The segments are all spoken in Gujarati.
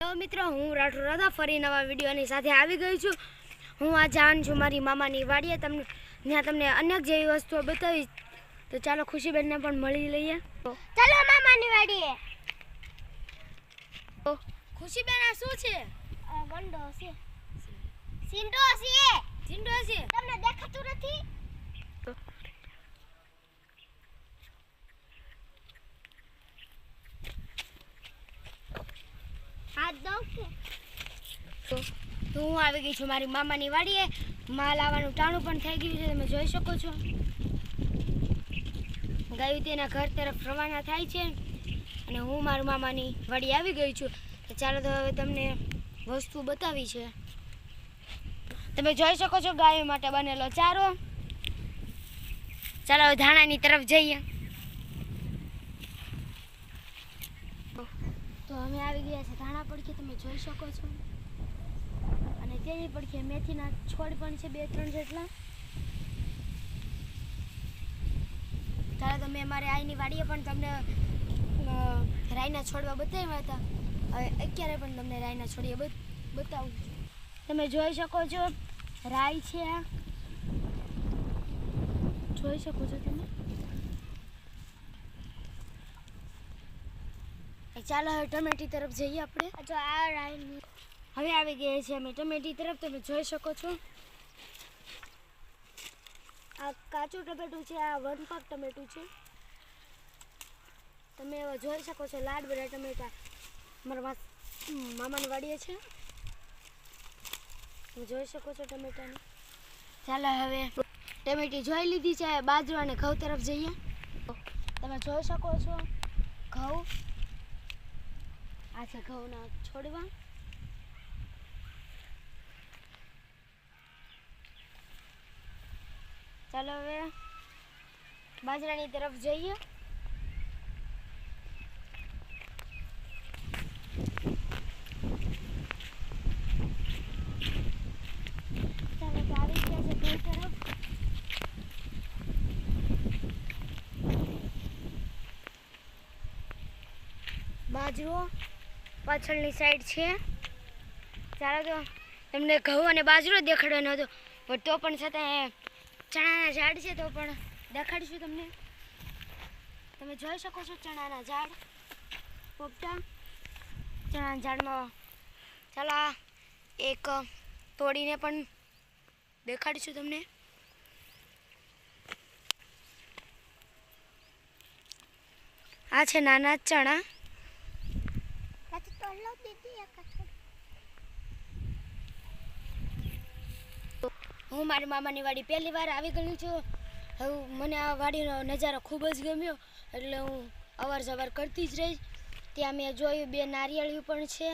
હેલો મિત્રો હું રાઠોડ રાધા ફરી નવા વિડીયોની સાથે આવી ગઈ છું. હું આ જાણ છું મારી મામાની વાડીએ. તમને ત્યાં તમને અનેક જેવી વસ્તુઓ બતાવી તો ચાલો ખુશીબેનને પણ મળી લઈએ. ચાલો મામાની વાડીએ. ખુશીબેન આ શું છે? વંડો છે. સિંડો છે. સિંડો છે? તમને દેખાતું નથી? તો હું આવી ગઈ છું મારી મામાની વાડીએ. માલ આવવાનું ટાણું પણ થઈ ગયું છે, તમે જોઈ શકો છો. ગાયું તેના ઘર તરફ રવાના થાય છે. અને હું મારા મામાની વાડી આવી ગઈ છું. તો ચાલો તો હવે તમને વસ્તુ બતાવી છે. તમે જોઈ શકો છો ગાયો માટે બનેલો ચારો. ચાલો હવે ધાણાની તરફ જઈએ. તો અમે આવી ગયા છે ધાણા પડખે, તમે જોઈ શકો છો. અને તેની પડખે મેથીના છોડ પણ છે, બે ત્રણ જેટલા. ચાલો તમે અમારે આઈની વાડીએ પણ તમને રાયના છોડવા બતાવ્યા હતા. હવે અત્યારે પણ તમને રાઈના છોડીએ બત- બતાવું તમે જોઈ શકો છો, રાઈ છે જોઈ શકો છો તમે? ચાલો હવે ટમેટી તરફ જઈએ આપણે. જો આ હવે આવી ગયા છે અમે. ટમેટી તરફ તમે જોઈ શકો છો. આ કાચું ટમેટું છે, આ વન પાક ટમેટું છે. તમે એવા જોઈ શકો છો લાડ બધા ટમેટા મારા મામાની વાડીએ છે. જોઈ શકો છો ટમેટાને. ચાલો હવે ટમેટી જોઈ લીધી છે બાજરો અને ઘઉં તરફ જઈએ. તમે જોઈ શકો છો ઘઉં આ છે ઘઉંના છોડવા. ચાલો હવે બાજરાની તરફ જઈએ. બાજરો. પાછળની સાઈડ છે. ચાલો તો તમને ઘઉં અને બાજરો દેખાડવાનો હતો. પણ તો પણ છતાં ચણાના ઝાડ છે તો પણ દેખાડીશું તમને. તમે જોઈ શકો છો ચણાના ઝાડ. પોપટા. ચણાના ઝાડમાં ચાલો એક તોડીને પણ દેખાડીશું તમને. આ છે નાના ચણા. હું મારી મામાની વાડી પહેલી વાર આવી ગઈ છું. હવે મને આ વાડીનો નજારો ખૂબ જ ગમ્યો. એટલે હું અવાર જવાર કરતી જ રહીશ. ત્યાં મેં જોયું બે નારિયેળીઓ પણ છે.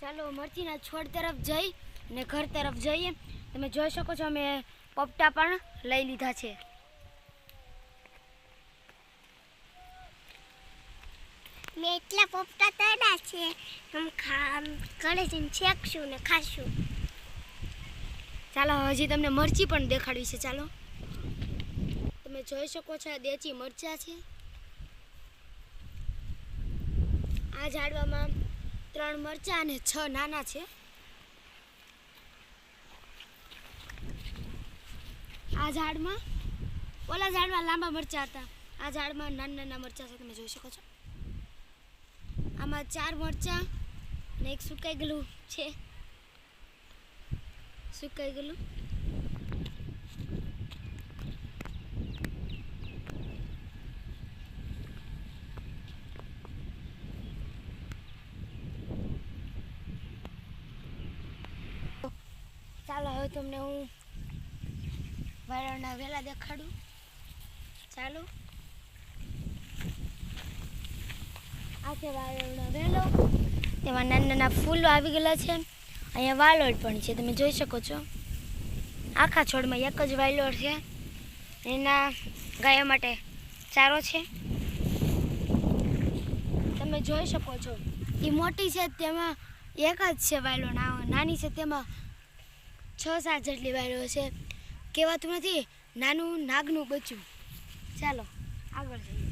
ચાલો મરચીના છોડ તરફ જઈ ને ઘર તરફ જઈએ. તમે જોઈ શકો છો અમે પપટા પણ લઈ લીધા છે. મેં એટલા પોપટા તળ્યા છે. આમ ખા ઘરે જઈને શેકશું ને ખાશું. ચાલો, હજી તમને મરચી પણ દેખાડવી છે. ચાલો. તમે જોઈ શકો છો, આ દેચી મરચા છે. આ ઝાડવામાં ત્રણ મરચા અને છ નાના છે. આ ઝાડમાં, ઓલા ઝાડમાં લાંબા મરચા હતા. આ ઝાડમાં નાના નાના મરચા છે. તમે જોઈ શકો છો. આમાં ચાર મરચા અને એક સુકાઈ ગયેલું છે. સુકાઈ ગયેલું ચાલો, હવે તમને હું વાયરના વેલા દેખાડું. ચાલો આ છે વાળાનો વેલો તેમાં નાના નાના ફૂલો આવી ગયેલા છે. અહીંયા વાલોડ પણ છે, તમે જોઈ શકો છો. આખા છોડમાં એક જ વાલોડ છે. એના ગાયો માટે ચારો છે. તમે જોઈ શકો છો. એ મોટી છે, તેમાં એક જ છે વાયલો નાની છે, તેમાં છ સાત જેટલી વાયલો છે. કહેવાતું નથી, નાનું નાગનું બચ્ચું. ચાલો, આગળ જઈએ.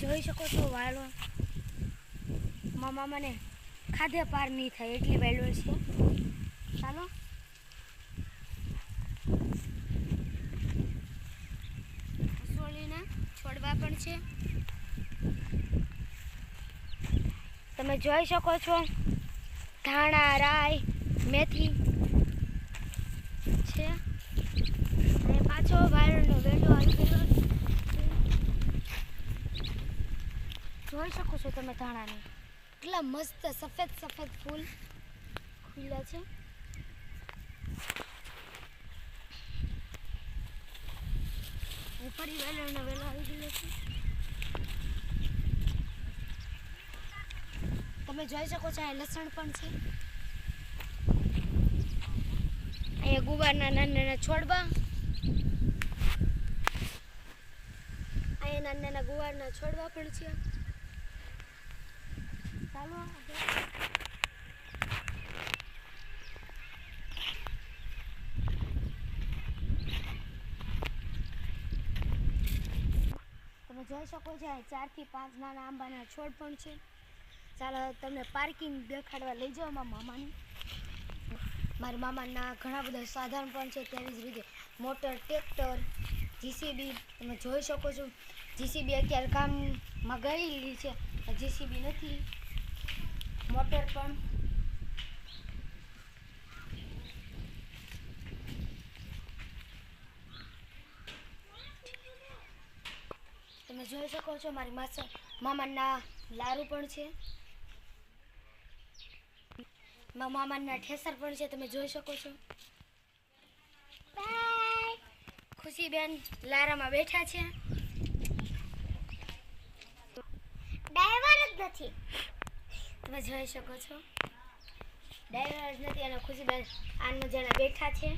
જોઈ શકો છો વાયલો. મામા મને ખાધે પાર નહીં થાય એટલી વાયલો છે. ચાલો. રસોળીના છોડવા પણ છે. તમે જોઈ શકો છો ધાણા, રાઈ, મેથી છે અને પાછો વાયરનો વેલો આવી ગયો છે. જોઈ શકો છો તમે ધાણાની? કેટલા મસ્ત સફેદ સફેદ ફૂલ ખુલ્યા છે. ઉપરી વેલો વેલો આવી ગયો છે તમે જોઈ શકો છો અહીંયા લસણ પણ છે. અહીંયા ગુવારના નાના નાના છોડવા. અહીંયા નાના નાના ગુવારના છોડવા પણ છે. તમે જોઈ શકો છો ચારથી પાંચ નાના આંબાના છોડ પણ છે. ચાલો તમને પાર્કિંગ દેખાડવા લઈ જાઓ મારા મામાની. મારા મામાના ઘણા બધા સાધન પણ છે, તેવી જ રીતે મોટર, ટ્રેક્ટર, જીસીબી, તમે જોઈ શકો છો. જીસીબી અત્યારે કામમાં ગયેલી છે જીસીબી નથી. મોટર પણ. તમે જોઈ શકો છો મારી માસા મામાના લારું પણ છે. મામાના ઠેસર પણ છે તમે જોઈ શકો છો. ખુશીબેન લારામાં બેઠા છે. ડ્રાઈવર જ નથી. તમે જોઈ શકો છો. ડ્રાઈવર જ નથી અને ખુશીબેન આનો જણા બેઠા છે.